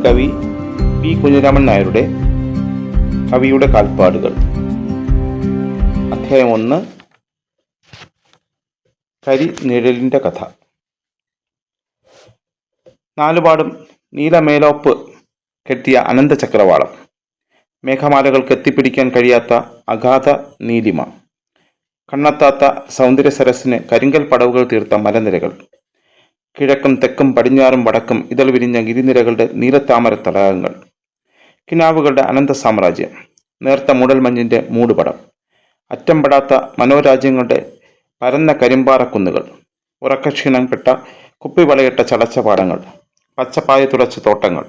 മഹാകവി പി കുഞ്ഞിരാമൻ നായരുടെ കവിയുടെ കാൽപ്പാടുകൾ. അധ്യായം ഒന്ന്. കരി നിഴലിന്റെ കഥ. നാലുപാടും നീലമേലോപ്പ് കെട്ടിയ അനന്ത ചക്രവാളം. മേഘമാലകൾക്ക് എത്തിപ്പിടിക്കാൻ കഴിയാത്ത അഗാധ നീലിമ. കണ്ണെത്താത്ത സൗന്ദര്യ സരസിന് കരിങ്കൽ പടവുകൾ തീർത്ത മലനിരകൾ. കിഴക്കും തെക്കും പടിഞ്ഞാറും വടക്കും ഇതൾ വിരിഞ്ഞ ഗിരിനിരകളുടെ നീലത്താമര തടാകങ്ങൾ. കിനാവുകളുടെ അനന്ത സാമ്രാജ്യം. നേർത്ത മൂടൽമഞ്ഞിന്റെ മൂടുപടം. അറ്റംപെടാത്ത മനോരാജ്യങ്ങളുടെ പരന്ന കരിമ്പാറക്കുന്നുകൾ ഉറക്കക്ഷീണം കെട്ട കുപ്പിവളയിട്ട ചടച്ചപാടങ്ങൾ പച്ചപ്പായ തുളച്ച തോട്ടങ്ങൾ.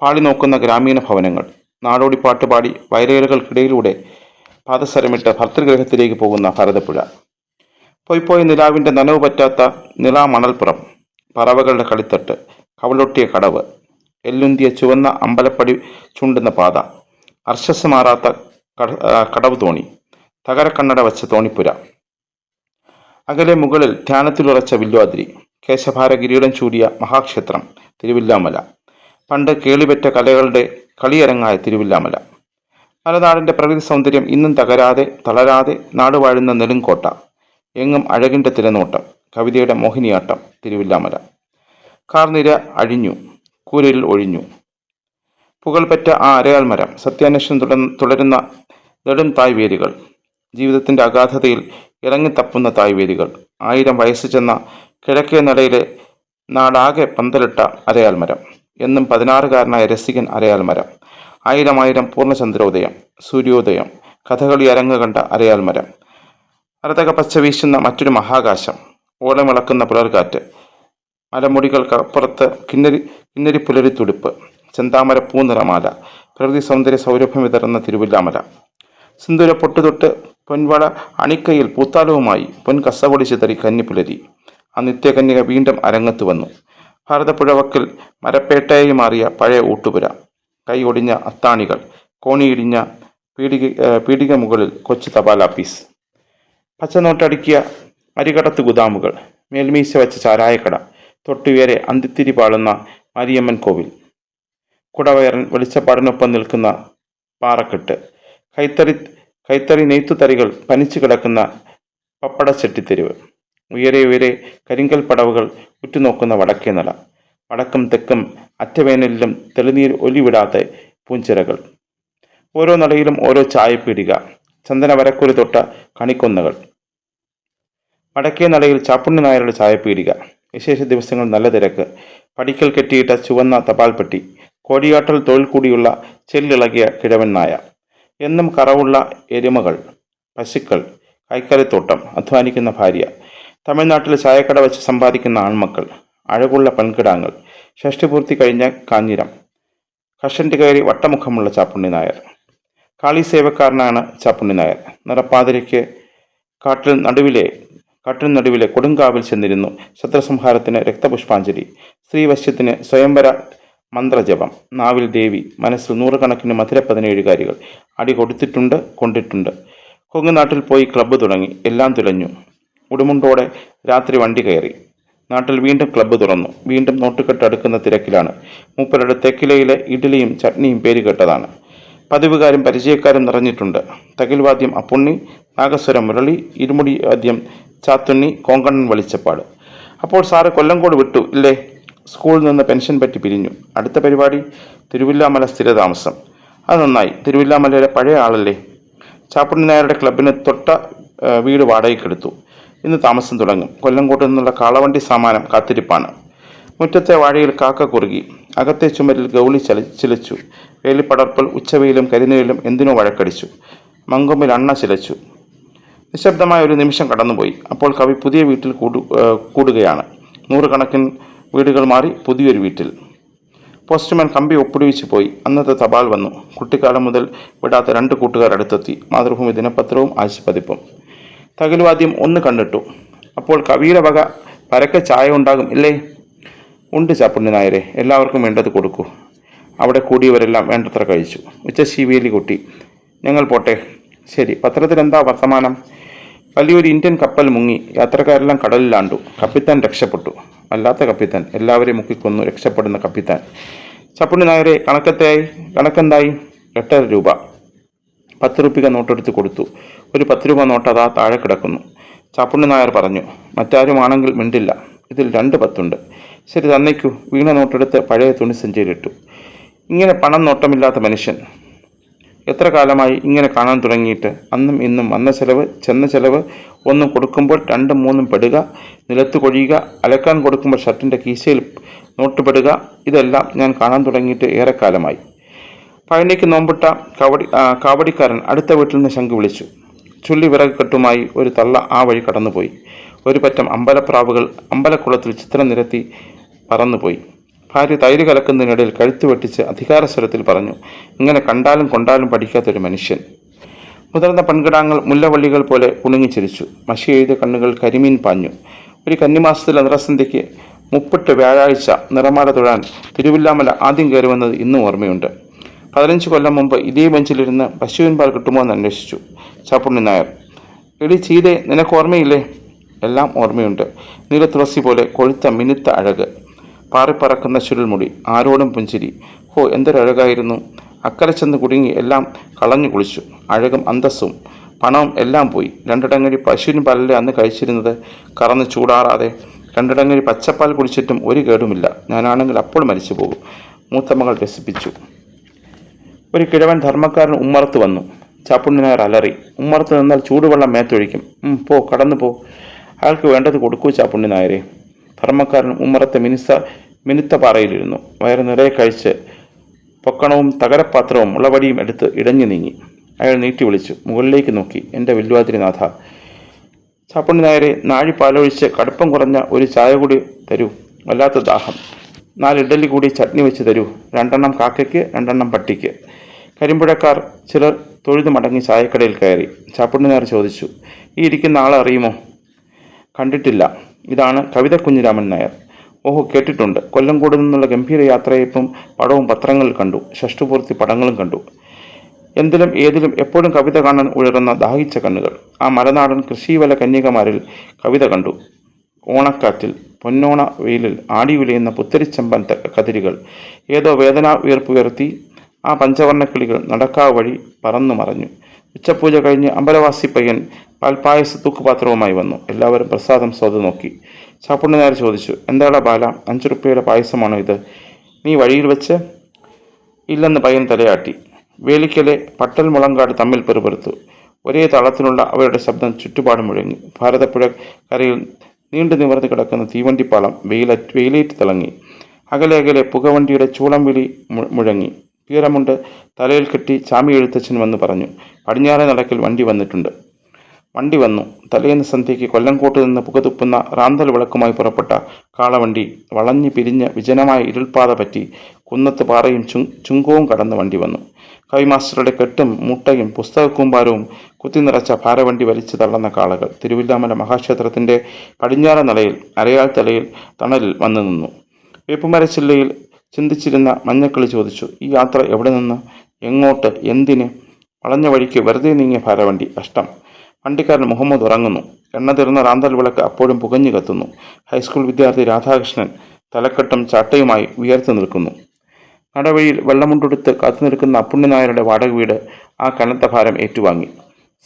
പാളി നോക്കുന്ന ഗ്രാമീണ ഭവനങ്ങൾ. നാടോടിപ്പാട്ട് പാടി വയലേറുകൾക്കിടയിലൂടെ പാദസരമിട്ട് ഭർത്തൃഗ്രഹത്തിലേക്ക് പോകുന്ന ഭരതപ്പുഴ പൊയ്പോയ നിലാവിന്റെ നനവ് പറ്റാത്ത നിലാ മണൽപ്പുറം പറവകളുടെ കളിത്തട്ട് കവളൊട്ടിയ കടവ് എല്ലുന്തിയ ചുവന്ന അമ്പലപ്പടി ചുണ്ടുന്ന പാത അർശസ് മാറാത്ത കട- കടവ് തോണി തകരക്കണ്ണട വച്ച തോണിപ്പുര. അകലെ മുകളിൽ ധ്യാനത്തിലുറച്ച വില്ലുവാതിരി കേശഭാര കിരീടം ചൂടിയ മഹാക്ഷേത്രം തിരുവില്ലാമല. പണ്ട് കേളിപെറ്റ കലകളുടെ കളിയരങ്ങായ തിരുവില്ലാമല. മലനാടിന്റെ പ്രകൃതി സൗന്ദര്യം ഇന്നും തകരാതെ തളരാതെ നാടുവാഴുന്ന നെടുങ്കോട്ട. എങ്ങും അഴകിന്റെ തിരനോട്ടം കവിതയുടെ മോഹിനിയാട്ടം തിരുവില്ലാമല. കാർനിര അഴിഞ്ഞു കൂരയിൽ ഒഴിഞ്ഞു. പുകൾപറ്റ ആ അരയാൽ മരം സത്യാന്വേഷണം തുടർ- തുടരുന്ന നെടും തായ്വേരുകൾ ജീവിതത്തിന്റെ അഗാധതയിൽ ഇറങ്ങിത്തപ്പുന്ന തായ്വേരുകൾ ആയിരം വയസ്സ് ചെന്ന കിഴക്കേ നടയിലെ നാടാകെ പന്തലിട്ട അരയാൽ മരം എന്നും പതിനാറുകാരനായ രസികൻ അരയാൽ മരം ആയിരം ആയിരം പൂർണചന്ദ്രോദയം സൂര്യോദയം കഥകളി അരങ്ങ് കണ്ട അരയാൽ മരം അരതക പച്ച വീശുന്ന മറ്റൊരു മഹാകാശം. ഓളമിളക്കുന്ന പുലർകാറ്റ്. മലമുടികൾക്കപ്പുറത്ത് കിന്നരി കിന്നരി പുലരി തുടിപ്പ്. ചെന്താമര പൂനിറമാല. പ്രകൃതി സൗന്ദര്യ സൗരഭ്യം വിതറുന്ന തിരുവില്ലാമല. സിന്ദൂര പൊട്ടുതൊട്ട് പൊൻവള അണിക്കയിൽ പൂത്താലവുമായി പൊൻ കസവടി ചിതറി കന്നിപ്പുലരി ആ നിത്യകന്യക വീണ്ടും അരങ്ങത്ത് വന്നു. ഭാരതപ്പുഴവക്കിൽ മരപ്പേട്ടയായി മാറിയ പഴയ ഊട്ടുപുര. കൈ ഒടിഞ്ഞ അത്താണികൾ. കോണിയിടിഞ്ഞ പീടിക പീടിക മുകളിൽ കൊച്ചു തപാലാപ്പീസ് പച്ചനോട്ടടുക്കിയ അരികടത്ത് ഗുദാമുകൾ മേൽമീശ വെച്ച ചാരായക്കട തൊട്ടുവേരെ അന്തിത്തിരി പാളുന്ന മരിയമ്മൻ കോവിൽ കുടവയറൻ വെളിച്ചപ്പാടിനൊപ്പം നിൽക്കുന്ന പാറക്കെട്ട് കൈത്തറി കൈത്തറി നെയ്ത്തുതറികൾ പനിച്ചു കിടക്കുന്ന പപ്പടച്ചെട്ടിത്തെരുവ് ഉയരെ ഉയരെ കരിങ്കൽ പടവുകൾ ഉറ്റുനോക്കുന്ന വടക്കേ നട വടക്കും തെക്കും അറ്റവേനലിലും തെളിനീർ ഒലിവിടാത്ത പൂഞ്ചിറകൾ. ഓരോ നടയിലും ഓരോ ചായപ്പീടിക. ചന്ദന വരക്കുരി തൊട്ട കണിക്കൊന്നകൾ. വടക്കേ നടയിൽ ചാപ്പുണ്ണി നായരുടെ ചായപ്പീടിക വിശേഷ ദിവസങ്ങൾ നല്ല തിരക്ക്. പടിക്കൽ കെട്ടിയിട്ട ചുവന്ന തപാൽപ്പെട്ടി. കോടിയാട്ടൽ തൊഴിൽ കൂടിയുള്ള ചെല്ലിളകിയ കിഴവൻ നായ. എന്നും കറവുള്ള എരുമകൾ പശുക്കൾ കൈക്കറിത്തോട്ടം അധ്വാനിക്കുന്ന ഭാര്യ. തമിഴ്നാട്ടിൽ ചായക്കട വെച്ച് സമ്പാദിക്കുന്ന ആൺമക്കൾ. അഴകുള്ള പെൺകിടാങ്ങൾ ഷഷ്ടിപൂർത്തി കഴിഞ്ഞ കാഞ്ഞിരം. കഷന്റെ കയറി വട്ടമുഖമുള്ള ചാപ്പുണ്ണി നായർ. കാളി സേവക്കാരനാണ് ചാപ്പുണ്ണി നായർ. നിറപ്പാതിരയ്ക്ക് കാട്ടിൽ നടുവിലെ കാട്ടിൽ നടുവിലെ കൊടുങ്കാവിൽ ചെന്നിരുന്നു. ശത്രുസംഹാരത്തിന് രക്തപുഷ്പാഞ്ജലി. സ്ത്രീവശ്യത്തിന് സ്വയംവര മന്ത്രജപം. നാവിൽ ദേവി. മനസ്സിൽ നൂറുകണക്കിന് മധുര പതിനേഴുകാരികൾ. അടി കൊടുത്തിട്ടുണ്ട് കൊണ്ടിട്ടുണ്ട്. കൊങ്ങുനാട്ടിൽ പോയി ക്ലബ്ബ് തുടങ്ങി. എല്ലാം തുലഞ്ഞു. ഉടുമുണ്ടോടെ രാത്രി വണ്ടി കയറി. നാട്ടിൽ വീണ്ടും ക്ലബ്ബ് തുറന്നു. വീണ്ടും നോട്ടുകെട്ട് അടുക്കുന്ന തിരക്കിലാണ്. മൂപ്പരുടെ തെക്കിലയിലെ ഇഡ്ഡലിയും ചട്നിയും പേര് കേട്ടതാണ് പതിവുകാരും പരിചയക്കാരും നിറഞ്ഞിട്ടുണ്ട്. തകിൽവാദ്യം അപ്പുണ്ണി നാഗസ്വരം മുരളി ഇരുമുടി വാദ്യം ചാത്തുണ്ണി കോങ്കണ്ണൻ വെളിച്ചപ്പാട്. അപ്പോൾ സാറ് കൊല്ലങ്കോട് വിട്ടു ഇല്ലേ? സ്കൂളിൽ നിന്ന് പെൻഷൻ പറ്റി പിരിഞ്ഞു. അടുത്ത പരിപാടി തിരുവില്ലാമല സ്ഥിരതാമസം. അത് നന്നായി. തിരുവില്ലാമലയിലെ പഴയ ആളല്ലേ? ചാപ്പുണ്ണി നായരുടെ ക്ലബിന് തൊട്ട വീട് വാടകയ്ക്കെടുത്തു. ഇന്ന് താമസം തുടങ്ങും. കൊല്ലങ്കോട്ട് നിന്നുള്ള കാളവണ്ടി സാമാനം കാത്തിരിപ്പാണ്. മുറ്റത്തെ വാഴയിൽ കാക്ക കുറുകി. അകത്തെ ചുമരിൽ ഗൗളി ചലി ചിലച്ചു. വേലിപ്പടർപ്പിൽ ഉച്ചവെയിലും കരിനീലും എന്തിനോ വഴക്കടിച്ചു. മങ്കൊമ്പിൽ അണ്ണ ചിലച്ചു. നിശബ്ദമായ ഒരു നിമിഷം കടന്നുപോയി. അപ്പോൾ കവി പുതിയ വീട്ടിൽ കൂടു കൂടുകയാണ്. നൂറുകണക്കിന് വീടുകൾ മാറി പുതിയൊരു വീട്ടിൽ. പോസ്റ്റ്മാൻ കമ്പി ഒപ്പിടിവിച്ച് പോയി. അന്നത്തെ തപാൽ വന്നു. കുട്ടിക്കാലം മുതൽ വിടാത്ത രണ്ട് കൂട്ടുകാർ അടുത്തെത്തി. മാതൃഭൂമി ദിനപത്രവും ആഴ്ചപ്പതിപ്പും. തകലുവാദ്യം ഒന്ന് കണ്ടിട്ടു. അപ്പോൾ കവിയുടെ വക പരക്കെ ചായ ഉണ്ടാകും ഇല്ലേ? ഉണ്ട് ചാപ്പുണ്ണി നായരെ. എല്ലാവർക്കും വേണ്ടത് കൊടുക്കൂ. അവിടെ കൂടിയവരെല്ലാം വേണ്ടത്ര കഴിച്ചു. ഉച്ചശീവേലി കൊട്ടി. ഞങ്ങൾ പോട്ടെ. ശരി. പത്രത്തിൽ എന്താ വർത്തമാനം? വലിയൊരു ഇന്ത്യൻ കപ്പൽ മുങ്ങി. യാത്രക്കാരെല്ലാം കടലിലാണ്ടു. കപ്പിത്താൻ രക്ഷപ്പെട്ടു. അല്ലാത്ത കപ്പിത്താൻ. എല്ലാവരെയും മുക്കിക്കൊന്നു രക്ഷപ്പെടുന്ന കപ്പിത്താൻ. ചപ്പുണ്ണി നായരെ കണക്കത്തായി? കണക്കെന്തായി? എട്ടര രൂപ. പത്ത് റുപ്യ നോട്ടെടുത്ത് കൊടുത്തു. ഒരു പത്ത് രൂപ നോട്ട് അതാ താഴെ കിടക്കുന്നു. ചാപ്പുണ്ണി നായർ പറഞ്ഞു മറ്റാരുമാണെങ്കിൽ മിണ്ടില്ല. ഇതിൽ രണ്ട് പത്തുണ്ട്. ശരി തന്നേക്കൂ. വീണ നോട്ടെടുത്ത് പഴയ തുണിസഞ്ചിയിലിട്ടു ഇങ്ങനെ പണം നോട്ടമില്ലാത്ത മനുഷ്യൻ. എത്ര കാലമായി ഇങ്ങനെ കാണാൻ തുടങ്ങിയിട്ട്? അന്നും ഇന്നും വന്ന ചെലവ് ചെന്ന ചെലവ് ഒന്നും കൊടുക്കുമ്പോൾ രണ്ടും മൂന്നും പെടുക നിലത്ത് കൊഴിയുക അലക്കാൻ കൊടുക്കുമ്പോൾ ഷർട്ടിന്റെ കീശയിൽ നോട്ടുപെടുക ഇതെല്ലാം ഞാൻ കാണാൻ തുടങ്ങിയിട്ട് ഏറെക്കാലമായി. പഴനിക്ക് നോമ്പിട്ട കവടി കാവടിക്കാരൻ അടുത്ത വീട്ടിൽ നിന്ന് ശംഖ് വിളിച്ചു. ചുള്ളി വിറക് കെട്ടുമായി ഒരു തള്ള ആ വഴി കടന്നുപോയി. ഒരു പറ്റം അമ്പലപ്രാവുകൾ അമ്പലക്കുളത്തിൽ ചിത്രം നിരത്തി പറന്നുപോയി. ഭാര്യ തൈര് കലക്കുന്നതിനിടയിൽ കഴുത്ത് വെട്ടിച്ച് അധികാരസ്വരത്തിൽ പറഞ്ഞു ഇങ്ങനെ കണ്ടാലും കൊണ്ടാലും പഠിക്കാത്തൊരു മനുഷ്യൻ. മുതിർന്ന പെൺകിടാങ്ങൾ മുല്ലവള്ളികൾ പോലെ കുണുങ്ങിച്ചിരിച്ചു മഷി എഴുതിയ കണ്ണുകൾ കരിമീൻ പാഞ്ഞു. ഒരു കന്നിമാസത്തിലെ നിറസന്ധ്യയ്ക്ക് മുപ്പിട്ട് വ്യാഴാഴ്ച നിറമാല തൊഴാൻ തിരുവില്ലാമല ആദ്യം കയറി വന്നത് ഇന്നും ഓർമ്മയുണ്ട്. പതിനഞ്ച് കൊല്ലം മുമ്പ് ഇതേ ബെഞ്ചിലിരുന്ന് പശുവിൻ പാൽ കിട്ടുമോ എന്ന് അന്വേഷിച്ചു ചാപ്പുണ്ണി നായർ. എടി ചീതെ നിനക്ക് ഓർമ്മയില്ലേ? എല്ലാം ഓർമ്മയുണ്ട്. നീല തുളസി പോലെ കൊഴുത്ത മിനുത്ത അഴക്. പാറിപ്പറക്കുന്ന ചുരുൾമുടി ആരോടും പുഞ്ചിരി. ഹോ എന്തൊരഴകായിരുന്നു. അക്കരെ ചെന്ന് കുടുങ്ങി എല്ലാം കളഞ്ഞു കുളിച്ചു. അഴകും അന്തസ്സും പണവും എല്ലാം പോയി. രണ്ടിടങ്ങഴി പശുവിന് പാലല്ലേ അന്ന് കഴിച്ചിരുന്നത്? കറന്ന് ചൂടാറാതെ രണ്ടിടങ്ങഴി പച്ചപ്പാൽ കുടിച്ചിട്ടും ഒരു കേടുമില്ല. ഞാനാണെങ്കിൽ അപ്പോൾ മരിച്ചു പോകും മൂത്തമ്മകൾ രസിപ്പിച്ചു. ഒരു കിഴവൻ ധർമ്മക്കാരൻ ഉമ്മറത്ത് വന്നു. ചാപ്പുണ്ണിനായർ അലറി ഉമ്മറത്ത് നിന്നാൽ ചൂടുവെള്ളം മേത്തൊഴിക്കും. പോ കടന്നു പോ അയാൾക്ക് വേണ്ടത് കൊടുക്കൂ ചാപ്പുണ്ണി നായരെ ധർമ്മക്കാരൻ ഉമ്മറത്തെ മിനുസ മിനുത്ത പാറയിലിരുന്നു. വയറ് നിറയെ കഴിച്ച് പൊക്കണവും തകരപ്പാത്രവും മുളവടിയും എടുത്ത് ഇടഞ്ഞു നീങ്ങി. അയാൾ നീട്ടി വിളിച്ചു. മുകളിലേക്ക് നോക്കി. എന്റെ വില്വാതിരിനാഥ ചാപ്പണി നായരെ നാഴി പാലൊഴിച്ച് കടുപ്പം കുറഞ്ഞ ഒരു ചായ കൂടി തരൂ. വല്ലാത്ത ദാഹം. നാല് ഇഡലി കൂടി ചട്നി വെച്ച് തരൂ. രണ്ടെണ്ണം കാക്കയ്ക്ക് രണ്ടെണ്ണം പട്ടിക്ക്. കരിമ്പുഴക്കാർ ചിലർ തൊഴുതു മടങ്ങി ചായക്കടയിൽ കയറി. ചാപ്പുണ്ണി നായർ ചോദിച്ചു ഈ ഇരിക്കുന്ന ആളെ അറിയുമോ? കണ്ടിട്ടില്ല. ഇതാണ് കവിത കുഞ്ഞിരാമൻ നായർ. ഓഹോ കേട്ടിട്ടുണ്ട്. കൊല്ലംകോട് നിന്നുള്ള ഗംഭീര യാത്രയപ്പും പടവും പത്രങ്ങളിൽ കണ്ടു. ഷഷ്ടുപൂർത്തി പടങ്ങളും കണ്ടു. എന്തിലും ഏതിലും എപ്പോഴും കവിത കാണാൻ ഉയർന്ന ദാഹിച്ച കണ്ണുകൾ. ആ മലനാടൻ കൃഷിവല കന്യകമാരിൽ കവിത കണ്ടു. ഓണക്കാറ്റിൽ പൊന്നോണ വെയിലിൽ ആടി ഉലയുന്ന പുത്തരിച്ചമ്പൻ കതിരുകൾ. ഏതോ വേദന ഉയർപ്പുയർത്തി ആ പഞ്ചവർണക്കിളികൾ നടക്കാവ് വഴി പറന്നു മറഞ്ഞു. ഉച്ചപൂജ കഴിഞ്ഞ് അമ്പലവാസി പയ്യൻ പാൽപ്പായസ തൂക്കുപാത്രവുമായി വന്നു. എല്ലാവരും പ്രസാദം സ്വത് നോക്കി. ചാപ്പുണ്ണനാർ ചോദിച്ചു എന്താടാ ബാല അഞ്ച് റുപ്യയുടെ പായസമാണോ ഇത്? നീ വഴിയിൽ വെച്ച് ഇല്ലെന്ന് പയ്യൻ തലയാട്ടി. വേലിക്കലെ പട്ടൽ മുളങ്കാട് തമ്മിൽ പെറുപെറുത്തു. ഒരേ താളത്തിനുള്ള അവരുടെ ശബ്ദം ചുറ്റുപാടും മുഴങ്ങി. ഭാരതപ്പുഴ കരയിൽ നീണ്ടു നിവർന്ന് കിടക്കുന്ന തീവണ്ടിപ്പാളം വെയില വെയിലേറ്റ് തിളങ്ങി. അകലെ അകലെ പുകവണ്ടിയുടെ ചൂളം വിളി മുഴങ്ങി. പീറമുണ്ട് തലയിൽ കെട്ടി ചാമി എഴുത്തച്ഛൻ വന്ന് പറഞ്ഞു പടിഞ്ഞാറേ നടക്കിൽ വണ്ടി വന്നിട്ടുണ്ട്. വണ്ടി വന്നു. തലേന്ന് സന്ധ്യയ്ക്ക് കൊല്ലംകോട്ട് നിന്ന് പുകതുപ്പുന്ന റാന്തൽ വിളക്കുമായി പുറപ്പെട്ട കാളവണ്ടി വളഞ്ഞു പിരിഞ്ഞ് വിജനമായ ഇരുൾപ്പാത പറ്റി കുന്നത്ത് പാറയും ചു ചുങ്കവും കടന്ന് വണ്ടി വന്നു. കവിമാസ്റ്ററുടെ കെട്ടും മുട്ടയും പുസ്തകക്കൂമ്പാരവും കുത്തി നിറച്ച ഭാരവണ്ടി വലിച്ചു തള്ളുന്ന കാളകൾ തിരുവില്ലാമല മഹാക്ഷേത്രത്തിന്റെ പടിഞ്ഞാറ നിലയിൽ അരയാൾ തലയിൽ തണലിൽ വന്നു നിന്നു. വേപ്പുമരച്ചില്ലയിൽ ചിന്തിച്ചിരുന്ന മഞ്ഞക്കിളി ചോദിച്ചു ഈ യാത്ര എവിടെ നിന്ന്? എങ്ങോട്ട്? എന്തിന്? വളഞ്ഞ വഴിക്ക് വെറുതെ നീങ്ങിയ ഭാരവണ്ടി കഷ്ടം. വണ്ടിക്കാരൻ മുഹമ്മദ് ഉറങ്ങുന്നു. എണ്ണ തീർന്ന റാന്തൽ വിളക്ക് അപ്പോഴും പുകഞ്ഞു കത്തുന്നു. ഹൈസ്കൂൾ വിദ്യാർത്ഥി രാധാകൃഷ്ണൻ തലക്കെട്ടും ചാട്ടയുമായി ഉയർത്തു നിൽക്കുന്നു. നടവഴിയിൽ വെള്ളമുണ്ടെടുത്ത് കാത്തു നിൽക്കുന്ന അപ്പുണ്ണിനായരുടെ വാടക വീട് ആ കനത്ത ഭാരം ഏറ്റുവാങ്ങി.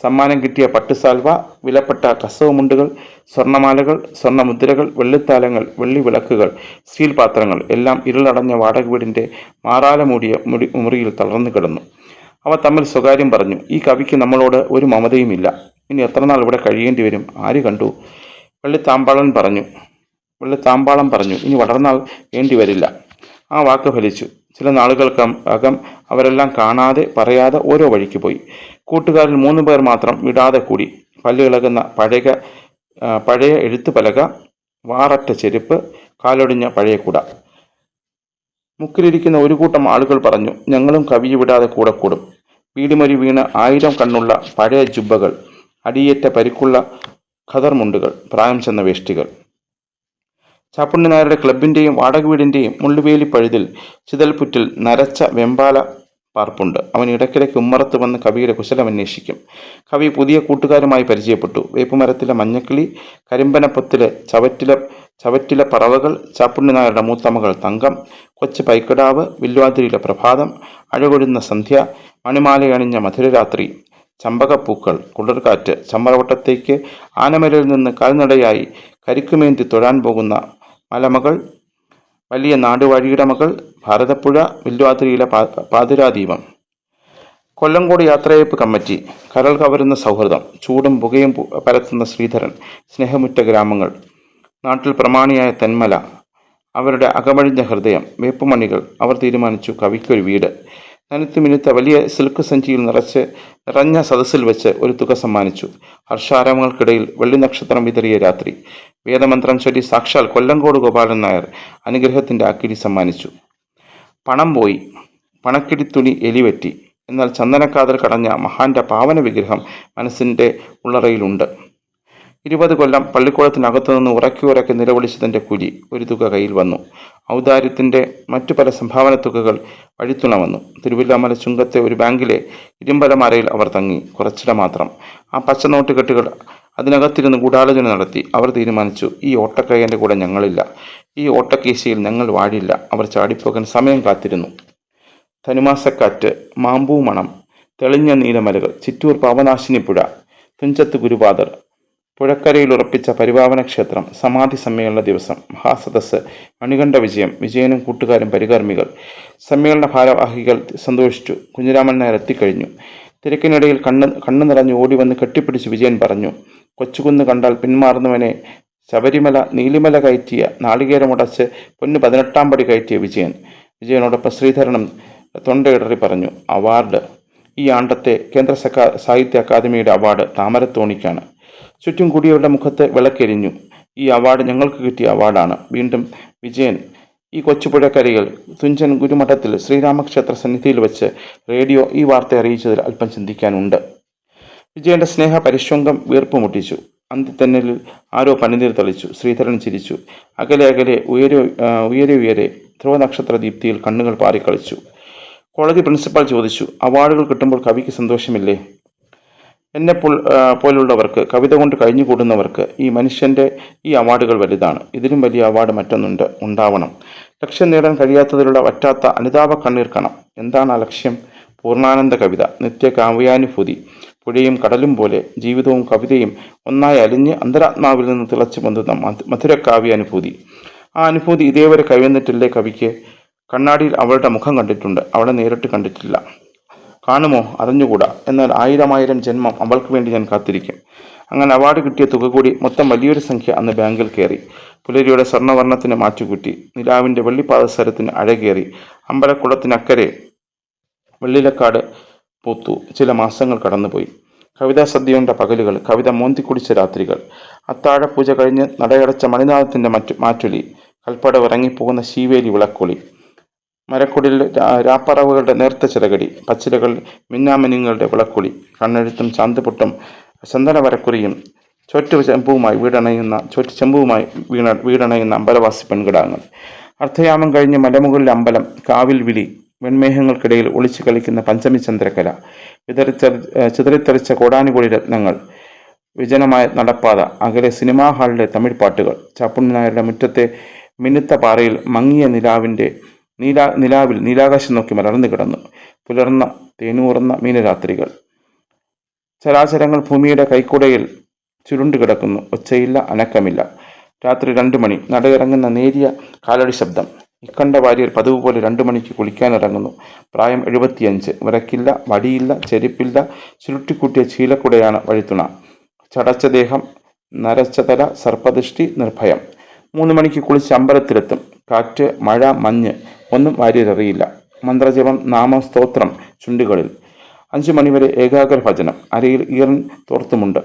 സമ്മാനം കിട്ടിയ പട്ടുസാൽവ വിലപ്പെട്ട കസവ് മുണ്ടുകൾ സ്വർണമാലകൾ സ്വർണമുദ്രകൾ വെള്ളിത്താലങ്ങൾ വെള്ളി വിളക്കുകൾ സ്റ്റീൽ പാത്രങ്ങൾ എല്ലാം ഇരുളടഞ്ഞ വാടക വീടിന്റെ മാറാല മൂടിയ മുടി മുറിയിൽ തളർന്നു കിടന്നു. അവ തമ്മിൽ സ്വകാര്യം പറഞ്ഞു ഈ കവിക്ക് നമ്മളോട് ഒരു മമതയുമില്ല. ഇനി എത്ര നാൾ ഇവിടെ കഴിയേണ്ടി വരും? ആര് കണ്ടു? വെള്ളിത്താമ്പാളൻ പറഞ്ഞു. വെള്ളിത്താമ്പാളം പറഞ്ഞു. ഇനി വളർന്നാൽ വേണ്ടി വരില്ല. ആ വാക്ക് ഫലിച്ചു. ചില നാളുകൾക്ക് അകം അവരെല്ലാം കാണാതെ പറയാതെ ഓരോ വഴിക്ക് പോയി. കൂട്ടുകാരിൽ മൂന്ന് പേർ മാത്രം വിടാതെ കൂടി. പല്ലുകിളകുന്ന പഴയ പഴയ എഴുത്ത് പലക വാററ്റ ചെരുപ്പ് കാലൊടിഞ്ഞ പഴയ കുട. മുക്കിലിരിക്കുന്ന ഒരു കൂട്ടം ആളുകൾ പറഞ്ഞു ഞങ്ങളും കവിയെ വിടാതെ കൂടെ കൂടും. വീടുമൊരു വീണ് ആയിരം കണ്ണുള്ള പഴയ ജുബ്ബകൾ. അടിയേറ്റ പരിക്കുള്ള ഖദർ മുണ്ടുകൾ പ്രായം ചെന്ന വേഷ്ടികൾ. ചാപ്പുണ്ണി നായരുടെ ക്ലബിന്റെയും വാടക വീടിന്റെയും മുള്ളുവേലി പഴുതിൽ ചിതൽപുറ്റിൽ നരച്ച വെമ്പാല പാർപ്പുണ്ട്. അവൻ ഇടയ്ക്കിടയ്ക്ക് ഉമ്മറത്ത് വന്ന് കവിയുടെ കുശലം അന്വേഷിക്കും. കവി പുതിയ കൂട്ടുകാരുമായി പരിചയപ്പെട്ടു. വേപ്പുമരത്തിലെ മഞ്ഞക്കിളി കരിമ്പനപ്പത്തിലെ ചവറ്റിലെ ചവറ്റിലെ പറവകൾ ചാപ്പുണ്ണി നായരുടെ മൂത്തമകൾ തങ്കം കൊച്ചു പൈക്കടാവ് വില്വാതിരിയിലെ പ്രഭാതം അഴകൊഴുന്ന സന്ധ്യ മണിമാലയണിഞ്ഞ മധുരരാത്രി ചമ്പകപ്പൂക്കൾ കുളിർകാറ്റ് ചമ്മറവട്ടത്തേക്ക് ആനമലയിൽ നിന്ന് കാൽനടയായി കരിക്കുമേന്തി തൊഴാൻ പോകുന്ന മലമകൾ വലിയ നാടുവഴിയുടെ മകൾ ഭാരതപ്പുഴ വില്വാതിരിയിലെ പാതിരാദീപം. കൊല്ലംകോട് യാത്രയയപ്പ് കമ്മിറ്റി കരൾ കവരുന്ന സൗഹൃദം ചൂടും പുകയും പരത്തുന്ന ശ്രീധരൻ സ്നേഹമുറ്റ ഗ്രാമങ്ങൾ നാട്ടിൽ പ്രമാണിയായ തെന്മല അവരുടെ അകമഴിഞ്ഞ ഹൃദയം വേപ്പുമണികൾ അവർ തീരുമാനിച്ചു കവിക്കൊരു വീട് നനുത്ത് മിനുത്ത വലിയ സിൽക്ക് സഞ്ചിയിൽ നിറച്ച് നിറഞ്ഞ സദസ്സിൽ വെച്ച് ഒരു തുക സമ്മാനിച്ചു. ഹർഷാരവങ്ങൾക്കിടയിൽ വെള്ളി നക്ഷത്രം വിതറിയ രാത്രി. വേദമന്ത്രം ചൊല്ലി സാക്ഷാൽ കൊല്ലങ്കോട് ഗോപാലൻ നായർ അനുഗ്രഹത്തിന്റെ അക്കിടി സമ്മാനിച്ചു. പണം പോയി. പണക്കിടിത്തുണി എലിവെറ്റി എന്നാൽ ചന്ദനക്കാതൽ കടഞ്ഞ മഹാന്റെ പാവന വിഗ്രഹം മനസ്സിന്റെ ഉള്ളറയിലുണ്ട്. ഇരുപത് കൊല്ലം പള്ളിക്കൂടത്തിനകത്തു നിന്ന് ഉറക്കി ഉറക്കി നിലവിളിച്ചതിന്റെ കൂലി ഒരു തുക കയ്യിൽ വന്നു. ഔദാര്യത്തിന്റെ മറ്റു പല സംഭാവന തുകകൾ വഴിത്തുണ വന്നു. തിരുവില്ലാമല ചുങ്കത്തെ ഒരു ബാങ്കിലെ ഇരുമ്പലമരയിൽ അവർ തങ്ങി. കുറച്ചിട മാത്രം. ആ പച്ച നോട്ടുകെട്ടുകൾ അതിനകത്തിരുന്ന് ഗൂഢാലോചന നടത്തി. അവർ തീരുമാനിച്ചു ഈ ഓട്ടക്കയ്യന്റെ കൂടെ ഞങ്ങളില്ല. ഈ ഓട്ടക്കേശിയിൽ ഞങ്ങൾ വാഴില്ല. അവർ ചാടിപ്പോകാൻ സമയം കാത്തിരുന്നു. ധനുമാസക്കാറ്റ് മാമ്പൂ മണം തെളിഞ്ഞ നീലമലകൾ ചിറ്റൂർ പാവനാശിനി പുഴ തുഞ്ചത്ത് ഗുരുപാദർ പുഴക്കരയിൽ ഉറപ്പിച്ച പരിപാവന ക്ഷേത്രം സമാധി സമ്മേളന ദിവസം മഹാസദസ് മണികണ്ഠ വിജയം വിജയനും കൂട്ടുകാരും പരികർമ്മികൾ സമ്മേളന ഭാരവാഹികൾ സന്തോഷിച്ചു കുഞ്ഞിരാമൻ നായർ എത്തിക്കഴിഞ്ഞു. തിരക്കിനിടയിൽ കണ്ണ് കണ്ണു നിറഞ്ഞ് ഓടി വന്ന് കെട്ടിപ്പിടിച്ച് വിജയൻ പറഞ്ഞു കൊച്ചുകുന്ന് കണ്ടാൽ പിന്മാറുന്നവനെ ശബരിമല നീലിമല കയറ്റിയ നാളികേരമുടച്ച് പൊന്ന് പതിനെട്ടാം പടി കയറ്റിയ വിജയൻ. വിജയനോടൊപ്പം ശ്രീധരനും തൊണ്ടയിടറി പറഞ്ഞു അവാർഡ്. ഈ ആണ്ടത്തെ കേന്ദ്ര സഹ സാഹിത്യ അക്കാദമിയുടെ അവാർഡ് താമരത്തോണിക്കാണ്. ചുറ്റും കൂടിയവരുടെ മുഖത്ത് വിളക്കെരിഞ്ഞു. ഈ അവാർഡ് ഞങ്ങൾക്ക് കിട്ടിയ അവാർഡാണ് വീണ്ടും വിജയൻ ഈ കൊച്ചുപുഴക്കരയിൽ തുഞ്ചൻ ഗുരുമഠത്തിൽ ശ്രീരാമക്ഷേത്ര സന്നിധിയിൽ വെച്ച് റേഡിയോ ഈ വാർത്ത അറിയിച്ചതിൽ അല്പം ചിന്തിക്കാനുണ്ട്. വിജയന്റെ സ്നേഹ പരിശ്വംഗം വീർപ്പ് മുട്ടിച്ചു അന്തിത്തന്നലിൽ ആരോ പനിനീർ തളിച്ചു. ശ്രീധരൻ ചിരിച്ചു. അകലെ അകലെ ഉയരെ ഉയരെ ഉയരെ ധ്രുവ നക്ഷത്ര ദീപ്തിയിൽ കണ്ണുകൾ പാറിക്കളിച്ചു. കോളേജ് പ്രിൻസിപ്പാൾ ചോദിച്ചു അവാർഡുകൾ കിട്ടുമ്പോൾ കവിക്ക് സന്തോഷമില്ലേ? എന്നെ പോലുള്ളവർക്ക് കവിത കൊണ്ട് കഴിഞ്ഞുകൂടുന്നവർക്ക് ഈ മനുഷ്യന്റെ ഈ അവാർഡുകൾ വലുതാണ്. ഇതിലും വലിയ അവാർഡ് മറ്റൊന്നുണ്ട് ഉണ്ടാവണം. ലക്ഷ്യം നേടാൻ കഴിയാത്തതിലുള്ള വറ്റാത്ത അനുതാപ കണ്ണീർ കണം. എന്താണ് ആ ലക്ഷ്യം? പൂർണാനന്ദ കവിത നിത്യ കാവ്യാനുഭൂതി. പുഴയും കടലും പോലെ ജീവിതവും കവിതയും ഒന്നായി അലിഞ്ഞ് അന്തരാത്മാവിൽ നിന്ന് തിളച്ചു പൊന്തുന്ന മധുര കാവ്യാനുഭൂതി. ആ അനുഭൂതി ഇതേവരെ കൈവന്നിട്ടില്ലേ കവിക്ക്? കണ്ണാടിയിൽ അവളുടെ മുഖം കണ്ടിട്ടുണ്ട് അവളെ നേരിട്ട് കണ്ടിട്ടില്ല. കാണുമോ? അറിഞ്ഞുകൂടാ. എന്നാൽ ആയിരമായിരം ജന്മം അവൾക്ക് വേണ്ടി ഞാൻ കാത്തിരിക്കും. അങ്ങനെ അവാർഡ് കിട്ടിയ തുക കൂടി മൊത്തം വലിയൊരു സംഖ്യ അന്ന് ബാങ്കിൽ കയറി. പുലരിയുടെ സ്വർണവർണത്തിന് മാറ്റുകൂട്ടി. നിലാവിന്റെ വെള്ളിപ്പാദസരത്തിന് അഴകേറി. അമ്പലക്കുളത്തിനക്കരെ വെള്ളിലക്കാട് പൂത്തു. ചില മാസങ്ങൾ കടന്നുപോയി. കവിതാ സദ്യയുണ്ട പകലുകൾ കവിത മോന്തിക്കുടിച്ച രാത്രികൾ അത്താഴപൂജ കഴിഞ്ഞ് നടയടച്ച മണിനാഥത്തിന്റെ മറ്റു മാറ്റൊലി കൽപ്പട ഇറങ്ങിപ്പോകുന്ന ശീവേലി വിളക്കൊളി മരക്കുടിൽ രാപ്പറവുകളുടെ നേർത്ത ചിറകടി പച്ചിലകൾ മിന്നാമിനുങ്ങളുടെ വിളക്കുളി കണ്ണെഴുത്തും ചാന്തുപൊട്ടും ചന്ദന വരക്കുറിയും ചോറ്റു ചെമ്പുവുമായി വീടണയുന്ന ചോറ്റു ചെമ്പുവുമായി വീണ വീടണയുന്ന അമ്പലവാസി പെൺകിടാങ്ങൾ. അർദ്ധയാമം കഴിഞ്ഞ് മലമുകളിലെ അമ്പലം കാവിൽ വിളി വെൺമേഘങ്ങൾക്കിടയിൽ ഒളിച്ചു കളിക്കുന്ന പഞ്ചമി ചന്ദ്രകല വിതറിത്തെറി ചിതറിത്തെറിച്ച കോടാനുകോടി രത്നങ്ങൾ വിജനമായ നടപ്പാത അകലെ സിനിമാ ഹാളിലെ തമിഴ് പാട്ടുകൾ ചാപ്പുണ്ണി നായരുടെ മുറ്റത്തെ മിനുത്ത പാറയിൽ മങ്ങിയ നിലാവിന്റെ നീലാ നിലാവിൽ നീലാകാശം നോക്കി മലർന്നു കിടന്നു. പുലർന്ന തേനൂറുന്ന മീനരാത്രികൾ. ചരാചരങ്ങൾ ഭൂമിയുടെ കൈക്കുടയിൽ ചുരുണ്ടു കിടക്കുന്നു. ഒച്ചയില്ല അനക്കമില്ല. രാത്രി രണ്ടു മണി. നടയിറങ്ങുന്ന നേരിയ കാലടി ശബ്ദം. ഇക്കണ്ട വാര്യർ പതിവ് പോലെ രണ്ടു മണിക്ക് കുളിക്കാനിറങ്ങുന്നു. പ്രായം എഴുപത്തിയഞ്ച്. വിറക്കില്ല വടിയില്ല ചെരുപ്പില്ല. ചുരുട്ടിക്കൂട്ടിയ ചീലക്കുടയാണ് വഴിത്തുണ. ചടച്ച ദേഹം നരച്ച തല സർപ്പദൃഷ്ടി നിർഭയം. മൂന്ന് മണിക്ക് കുളിച്ച് അമ്പലത്തിലെത്തും. കാറ്റ് മഴ മഞ്ഞ്. ഒന്നും വാര്യരറിയില്ല മന്ത്രജപം നാമസ്തോത്രം ചുണ്ടുകളിൽ. അഞ്ചു മണിവരെ ഏകാഗ്ര ഭജനം അരയിൽ ഈറൻ തോർത്തുമുണ്ട്.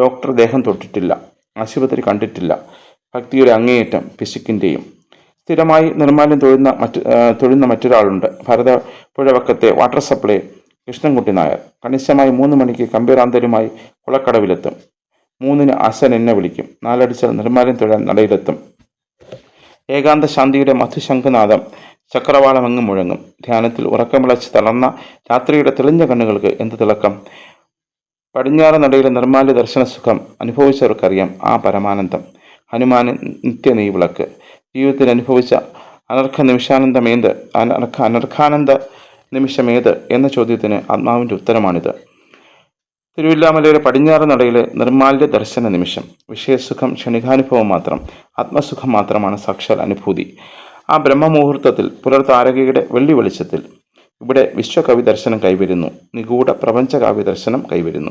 ഡോക്ടർ ദേഹം തൊട്ടിട്ടില്ല. ആശുപത്രി കണ്ടിട്ടില്ല. ഭക്തിയുടെ അങ്ങേയറ്റം പിശുക്കിന്റെയും സ്ഥിരമായി നിർമ്മാല്യം തൊഴുന്ന മറ്റ് തൊഴുന്ന മറ്റൊരാളുണ്ട്. ഭരത പുഴവക്കത്തെ വാട്ടർ സപ്ലൈ കൃഷ്ണൻകുട്ടി നായർ. കണിശമായി മൂന്ന് മണിക്ക് കമ്പീറാന്തരുമായി കുളക്കടവിലെത്തും. മൂന്നിന് അശൻ എന്നെ വിളിക്കും. നാലടിച്ചാൽ നിർമ്മാല്യം തൊഴാൻ നടയിലെത്തും. ഏകാന്ത ശാന്തിയുടെ മധുശംഖനാദം ചക്രവാളമെങ്ങ് മുഴങ്ങും. ധ്യാനത്തിൽ ഉറക്കമിളച്ച് തളർന്ന രാത്രിയുടെ തെളിഞ്ഞ കണ്ണുകൾക്ക് എന്ത് തിളക്കം? പടിഞ്ഞാറ് നടയിലെ നിർമ്മാല്യ ദർശന സുഖം അനുഭവിച്ചവർക്കറിയാം ആ പരമാനന്ദം. ഹനുമാൻ നിത്യ നെയ്വിളക്ക് ജീവിതത്തിൽ അനുഭവിച്ച അനർഘ നിമിഷാനന്ദമേന്ത് അനർഘ അനർഘാനന്ദ നിമിഷമേത് എന്ന ചോദ്യത്തിന് ആത്മാവിന്റെ ഉത്തരമാണിത്. തിരുവില്ലാമലയുടെ പടിഞ്ഞാറ് നടയിലെ നിർമാല്യ ദർശന നിമിഷം. വിഷയസുഖം ക്ഷണികാനുഭവം മാത്രം ആത്മസുഖം മാത്രമാണ് സാക്ഷാൽ അനുഭൂതി. ആ ബ്രഹ്മമുഹൂർത്തത്തിൽ പുലർത്താരകയുടെ വെള്ളി വെളിച്ചത്തിൽ ഇവിടെ വിശ്വകവി ദർശനം കൈവരുന്നു. നിഗൂഢ പ്രപഞ്ചകാവ്യ ദർശനം കൈവരുന്നു.